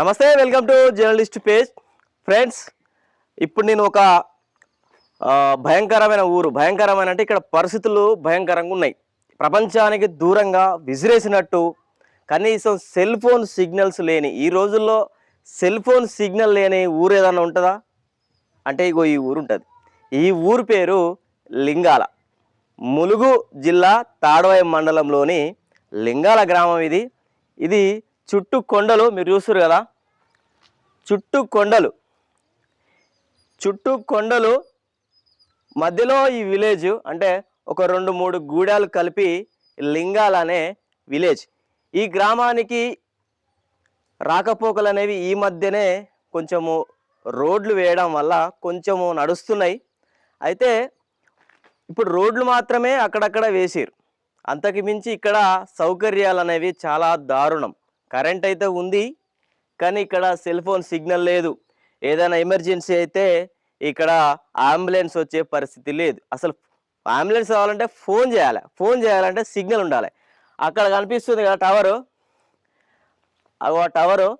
నమస్తే welcome to journalist page. Friends ఇప్పుడు నేను ఒక భయంకరమైన ఊరు భయంకరమైన అంటే ఇక్కడ పరిస్థితులు భయంకరంగా ఉన్నాయి. ప్రపంచానికి దూరంగా విసిరేసినట్టు కనీసం సెల్ ఫోన్ సిగ్నల్స్ లేని ఈ రోజుల్లో సెల్ ఫోన్ సిగ్నల్ లేని ఊరు ఏదైనా ఉంటుందా? అంటే ఇగో ఈ ఊరు ఉంటుంది. ఈ ఊరు పేరు లింగాల. ములుగు జిల్లా తాడవాయి మండలంలోని లింగాల గ్రామం ఇది. ఇది చుట్టూ కొండలు మీరు చూస్తారు కదా? చుట్టూ కొండలు. చుట్టూ కొండలు మధ్యలో ఈ విలేజ్ అంటే ఒక రెండు మూడు గూడాలు కలిపి లింగాల అనే విలేజ్. ఈ గ్రామానికి రాకపోకలు అనేవి ఈ మధ్యనే కొంచెము రోడ్లు వేయడం వల్ల కొంచెము నడుస్తున్నాయి. అయితే ఇప్పుడు రోడ్లు మాత్రమే అక్కడక్కడ వేసిరు అంతకు మించి ఇక్కడ సౌకర్యాలు అనేవి చాలా దారుణం. కరెంట్ అయితే ఉంది కానీ ఇక్కడ సెల్ ఫోన్ సిగ్నల్ లేదు. ఏదైనా ఎమర్జెన్సీ అయితే ఇక్కడ అంబులెన్స్ వచ్చే పరిస్థితి లేదు. అసలు అంబులెన్స్ రావాలంటే ఫోన్ చేయాలి. ఫోన్ చేయాలంటే సిగ్నల్ ఉండాలి. అక్కడ కనిపిస్తుంది కదా టవరు. ఆ టవరు.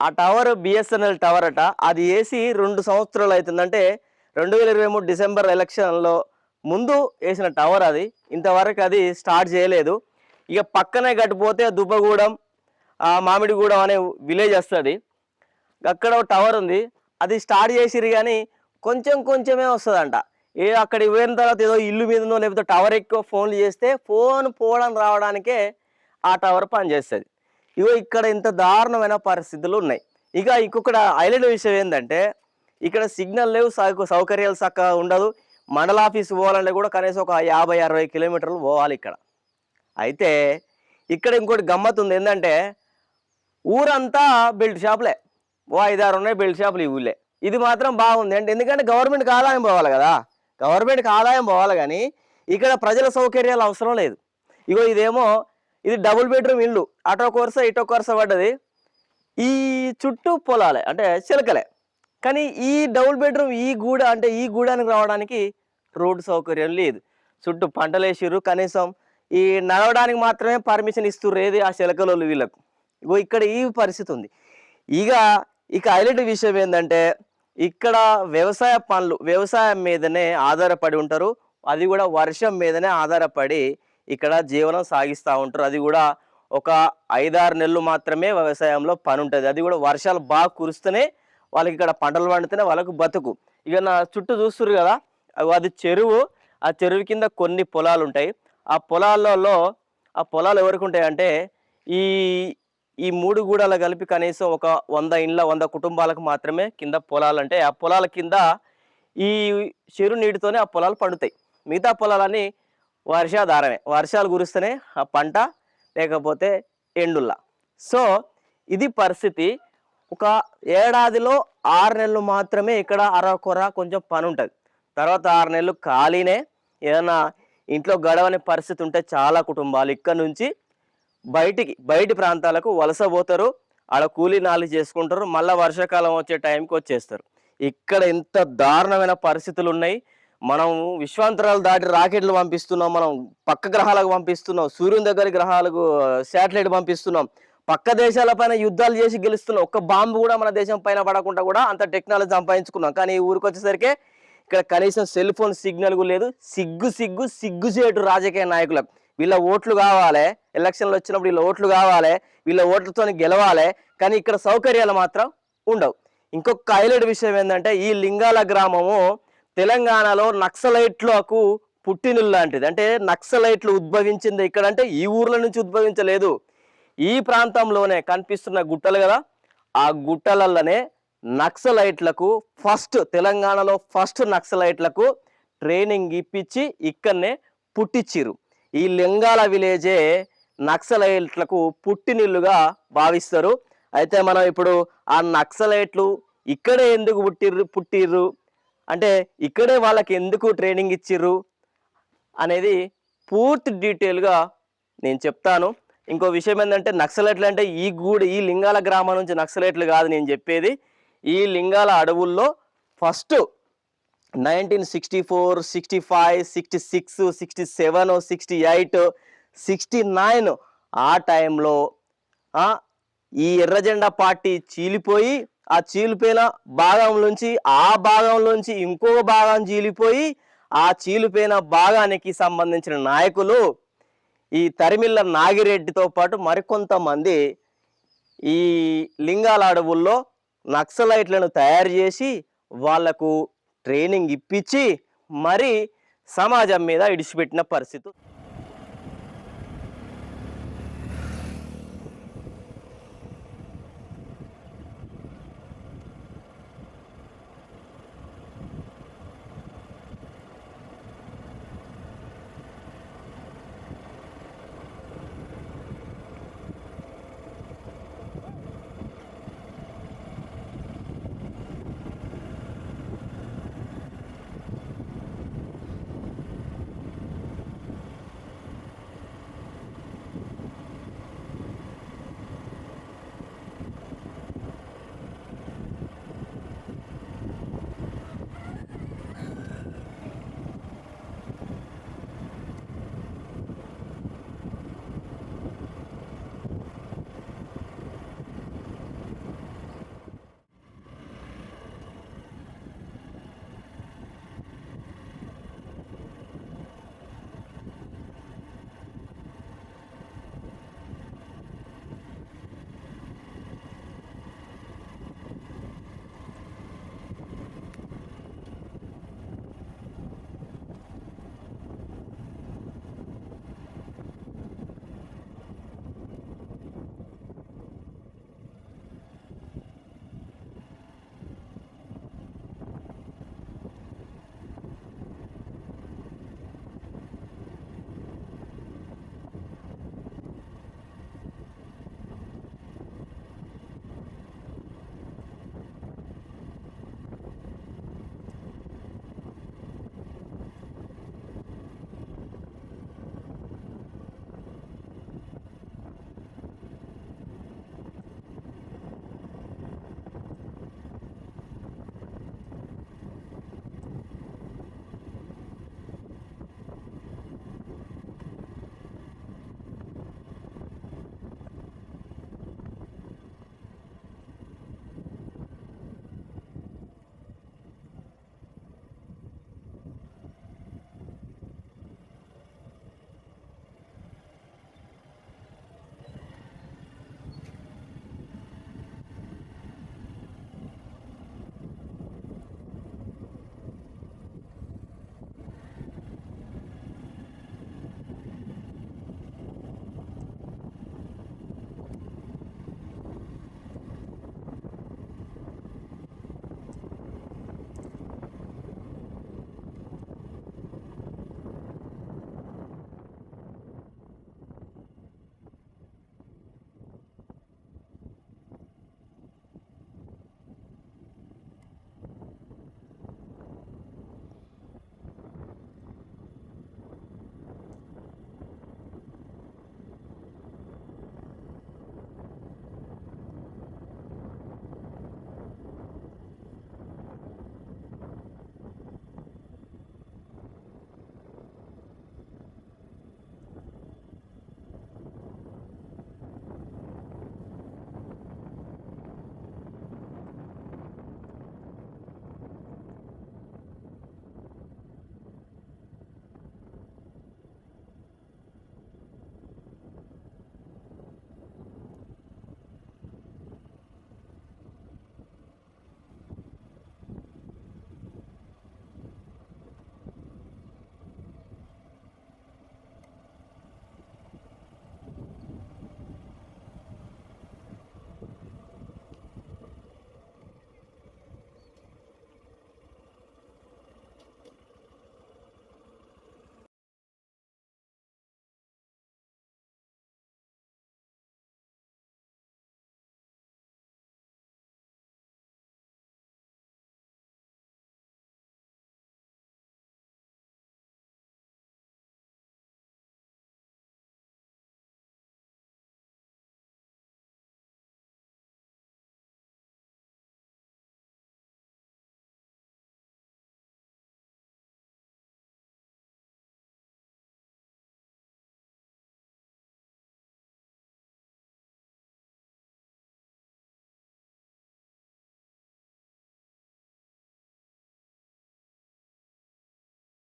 ఆ టవర్ బిఎస్ఎన్ఎల్ టవర్ అట. అది వేసి రెండు సంవత్సరాలు అవుతుందంటే రెండు వేల ఇరవై మూడు డిసెంబర్ ఎలక్షన్లో ముందు వేసిన టవర్ అది. ఇంతవరకు అది స్టార్ట్ చేయలేదు. ఇక పక్కనే గట్టిపోతే దుబ్బగూడెం మామిడిగూడెం అనే విలేజ్ వస్తుంది. అక్కడ ఒక టవర్ ఉంది. అది స్టార్ట్ చేసిరు కానీ కొంచెం కొంచెమే వస్తుందంట. ఏ అక్కడికి పోయిన తర్వాత ఏదో ఇల్లు మీదనో లేకపోతే టవర్ ఎక్కువ ఫోన్లు చేస్తే ఫోన్ పోవడం రావడానికే ఆ టవర్ పనిచేస్తుంది ఇగో ఇక్కడ ఇంత దారుణమైన పరిస్థితులు ఉన్నాయి. ఇక ఇంకొకటి హైలైట్ విషయం ఏంటంటే ఇక్కడ సిగ్నల్ లేవు సౌక- సౌకర్యాలు చక్కగా ఉండదు. మండల ఆఫీస్ పోవాలంటే కూడా కనీసం ఒక యాభై అరవై కిలోమీటర్లు పోవాలి ఇక్కడ. అయితే ఇక్కడ ఇంకోటి గమ్మత్ ఉంది. ఏంటంటే ఊరంతా బెల్ట్ షాపులే. ఓ ఐదారు ఉన్నాయి బెల్ట్ షాపులు ఈ ఊళ్ళే. ఇది మాత్రం బాగుంది. అంటే ఎందుకంటే గవర్నమెంట్కి ఆదాయం పోవాలి కదా. గవర్నమెంట్కి ఆదాయం పోవాలి కానీ ఇక్కడ ప్రజల సౌకర్యాలు అవసరం లేదు. ఇగో ఇదేమో ఇది డబుల్ బెడ్రూమ్ ఇల్లు. అటో కొరస ఇటో కొరస పడ్డది. ఈ చుట్టూ పొలాలే అంటే చిలకలే. కానీ ఈ డబుల్ బెడ్రూమ్ ఈ గూడ అంటే ఈ గూడానికి రావడానికి రోడ్డు సౌకర్యం లేదు. చుట్టూ పంటలు వేసిర్రు కనీసం. ఈ నడవడానికి మాత్రమే పర్మిషన్ ఇస్తుర్రు ఏది ఆ చిలకలోళ్ళు వీళ్ళకు? ఇగో ఇక్కడ ఈ పరిస్థితి ఉంది. ఇక ఇక హైలైట్ విషయం ఏంటంటే ఇక్కడ వ్యవసాయ పనులు వ్యవసాయం మీదనే ఆధారపడి ఉంటారు. అది కూడా వర్షం మీదనే ఆధారపడి ఇక్కడ జీవనం సాగిస్తూ ఉంటారు. అది కూడా ఒక ఐదారు నెలలు మాత్రమే వ్యవసాయంలో పని ఉంటుంది అది కూడా వర్షాలు బాగా కురుస్తూనే వాళ్ళకి ఇక్కడ పంటలు పండితేనే వాళ్ళకు బతుకు. ఇక నా చుట్టూ చూస్తున్నారు కదా అది చెరువు. ఆ చెరువు కింద కొన్ని పొలాలు ఉంటాయి ఆ పొలాలలో ఆ పొలాలు ఎవరికి ఉంటాయి అంటే ఈ ఈ మూడు గూడాలు కలిపి కనీసం ఒక వంద ఇండ్ల వంద కుటుంబాలకు మాత్రమే కింద పొలాలు అంటే ఆ పొలాల కింద ఈ చెరు నీటితోనే ఆ పొలాలు పండుతాయి. మిగతా పొలాలన్నీ వర్షాధారమే. వర్షాలు కురిస్తేనే ఆ పంట లేకపోతే ఎండుల్లా. సో ఇది పరిస్థితి. ఒక ఏడాదిలో ఆరు నెలలు మాత్రమే ఇక్కడ అరకొర కొంచెం పని ఉంటుంది తర్వాత ఆరు నెలలు ఖాళీనే. ఏదైనా ఇంట్లో గడవని పరిస్థితి ఉంటే చాలా కుటుంబాలు ఇక్కడ నుంచి బయటికి బయటి ప్రాంతాలకు వలస పోతారు ఆడ కూలీ నాలి చేసుకుంటారు మళ్ళీ వర్షాకాలం వచ్చే టైంకి వచ్చేస్తారు. ఇక్కడ ఎంత దారుణమైన పరిస్థితులు ఉన్నాయి మనం విశ్వాంతరాలు దాటి రాకెట్లు పంపిస్తున్నాం మనం పక్క గ్రహాలకు పంపిస్తున్నాం సూర్యుని దగ్గర గ్రహాలకు శాటిలైట్ పంపిస్తున్నాం. పక్క దేశాల పైన యుద్ధాలు చేసి గెలుస్తున్నాం. ఒక్క బాంబు కూడా మన దేశం పైన పడకుండా కూడా అంత టెక్నాలజీ సంపాదించుకున్నాం. కానీ ఈ ఊరికి వచ్చేసరికి ఇక్కడ కనీసం సెల్ ఫోన్ సిగ్నల్ కూడా లేదు. సిగ్గు సిగ్గు సిగ్గుచేటు రాజకీయ నాయకులకు వీళ్ళ ఓట్లు కావాలి ఎలక్షన్లు వచ్చినప్పుడు వీళ్ళ ఓట్లు కావాలి వీళ్ళ ఓట్లతో గెలవాలి కానీ ఇక్కడ సౌకర్యాలు మాత్రం ఉండవు. ఇంకొక హైలైట్ విషయం ఏంటంటే ఈ లింగాల గ్రామము తెలంగాణలో నక్సలైట్లకు పుట్టినిల్లు లాంటిది. అంటే నక్సలైట్లు ఉద్భవించింది ఇక్కడ అంటే ఈ ఊర్ల నుంచి ఉద్భవించలేదు. ఈ ప్రాంతంలోనే కనిపిస్తున్న గుట్టలు కదా ఆ గుట్టలలోనే నక్సలైట్లకు ఫస్ట్ తెలంగాణలో ఫస్ట్ నక్సలైట్లకు ట్రైనింగ్ ఇప్పించి ఇక్కడనే పుట్టించిరు ఈ లింగాల విలేజే నక్సలైట్లకు పుట్టినిల్లుగా భావిస్తారు. అయితే మనం ఇప్పుడు ఆ నక్సలైట్లు ఇక్కడే ఎందుకు పుట్టిర్రు పుట్టిర్రు? అంటే ఇక్కడే వాళ్ళకి ఎందుకు ట్రైనింగ్ ఇచ్చిర్రు? అనేది పూర్తి డీటెయిల్గా నేను చెప్తాను. ఇంకో విషయం ఏంటంటే నక్సలైట్లు అంటే ఈ గూడి ఈ లింగాల గ్రామం నుంచి నక్సలైట్లు కాదు నేను చెప్పేది. ఈ లింగాల అడవుల్లో first nineteen sixty four sixty five sixty six sixty seven sixty eight sixty nine ఆ టైంలో ఈ ఎర్రజెండా పార్టీ చీలిపోయి ఆ చీలిపోయిన భాగంలోంచి ఆ భాగంలోంచి ఇంకో భాగం చీలిపోయి ఆ చీలిపోయిన భాగానికి సంబంధించిన నాయకులు ఈ తరిమిళ్ళ నాగిరెడ్డితో పాటు మరికొంతమంది ఈ లింగాల అడవుల్లో నక్సలైట్లను తయారు చేసి వాళ్ళకు ట్రైనింగ్ ఇప్పించి మరి సమాజం మీద ఇడిచిపెట్టిన పరిస్థితి.